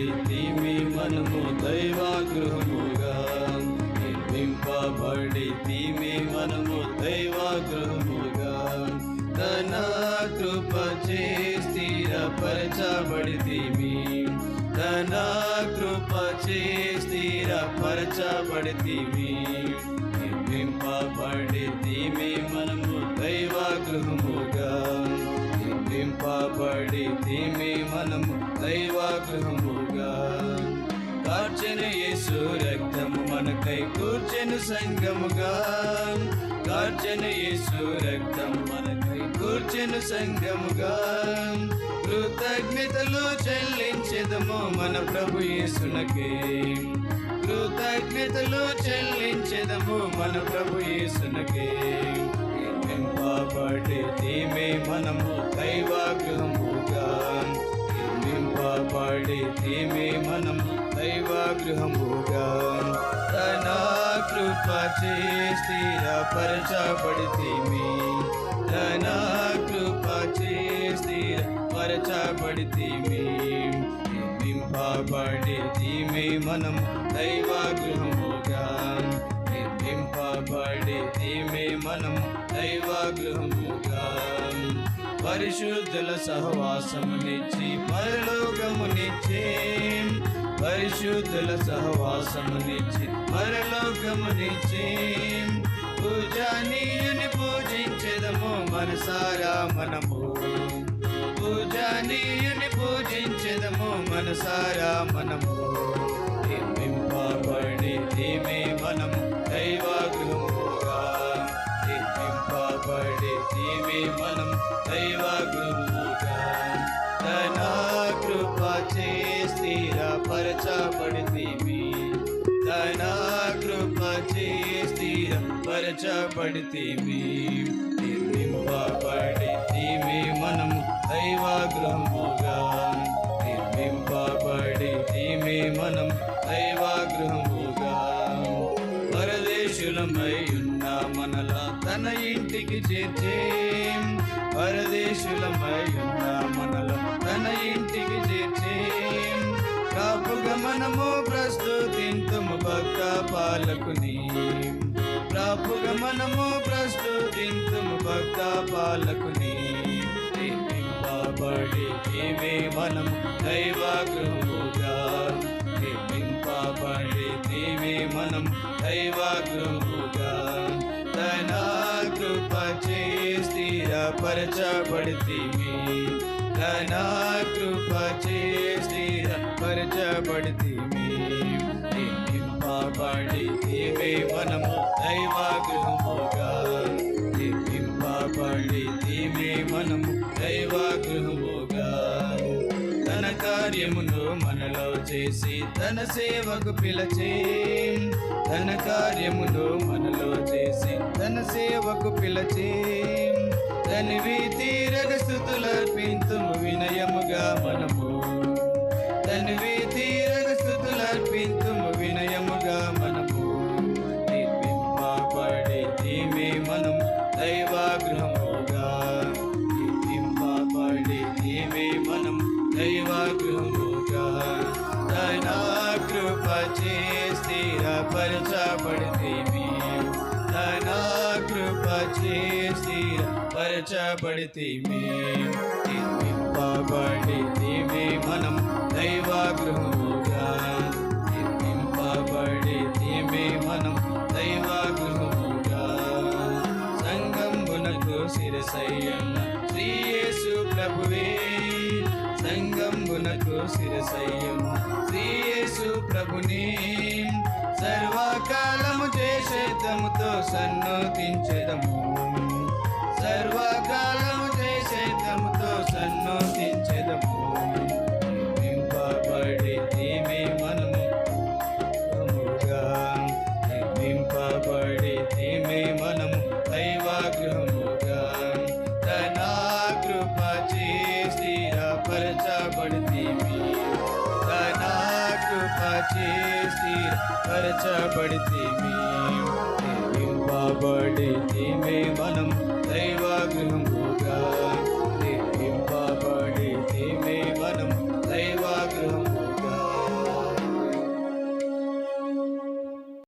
నిర్మింపబడితిమి మనము దైవాగృహముగా నిర్మింపబడితిమి మనము దైవాగృహముగా తన కృప చే స్థిరపరచబడితిమి తన కృప చే స్థిరపరచబడితిమి నిర్మింపబడితిమి మనము దైవాగృహముగా నిర్మింపబడితిమి మనము దైవాగృహము కూర్చెను యేసు రక్తము మనకై కూర్చెను సంగముగా కార్చెను యేసు రక్తము మనకై కూర్చెను సంగముగా కృతజ్ఞతలు చెల్లించెదము మన ప్రభు యేసునకే. కృతజ్ఞతలు చెల్లించెదము మన ప్రభు యేసునకే. దైవాగృహముగా తన కృప చే స్థిరపరచబడితిమి. తన కృప చే స్థిరపరచబడితిమి. నిర్మింపబడితిమి మనము దైవాగృహముగా నిర్మింపబడితిమి మనము దైవాగృహముగా పరిశుద్ధుల సహవాసమునిచ్చి పరలోకమునిచ్చే పరిశుద్ధుల సహవాసమునిచ్చి పరలోకమునిచ్చే పూజనీయుని పూజించదము మనసారా మనము. పూజనీయుని పూజించదము మనసారా మనము. నిర్మింపబడి తీమే మనము దైవాగృహముగా నిర్మింపబడి తీమే మనం దైవాగృహముగా స్థిరపరచబడితిమి తన కృప చే స్థిరపరచబడితిమి నిర్మింపబడితిమి మనము దైవాగృహముగా నిర్మింపబడితిమి మనం దైవ గృహముగా పరదేశులమై ఉన్న మనలా తన ఇంటికి చేర్చే పాలకుని ప్రభుగా మనము ప్రస్తుతింతుము భక్త పాలకుని నిర్మింపబడి ఏమే మనము దైవాగృహముగా నిర్మింపబడి ఏమే మనం దైవ దైవాగృహముగా తన కృప చే స్థిరపరచబడితిమి. తన కృప చే జీవనము దైవ గృహముగా దైవాగృహముగా నిర్మింపబడితిమి మనము దైవ గృహముగా తన కార్యమును మనలో చేసి తన సేవకు పిలచే. తన కార్యమును మనలో చేసి తన సేవకు పిలచే. తనివి తీరగ స్థుతులర్పింతుము వినయముగా మనము. తనివి స్థిరపరచబడితేమి నిర్మింపబడితేమి మనం దైవాగృహముగా నిర్మింపబడితేమి మనం దైవ దైవాగృహముగా సంగంబునకు శిరసయ్యన్న శ్రీయేసు ప్రభువే. సంగంబునకు శిరసయ్యన్న శ్రీయేసు ప్రభునే. సర్వకాలము చేసేతముతో సన్నోతించెదము. స్థిరపరచబడితీమి తన కృప చే స్థిరపరచబడితీమి నిర్మింపబడి తీమే మనం దైవాగృహముగా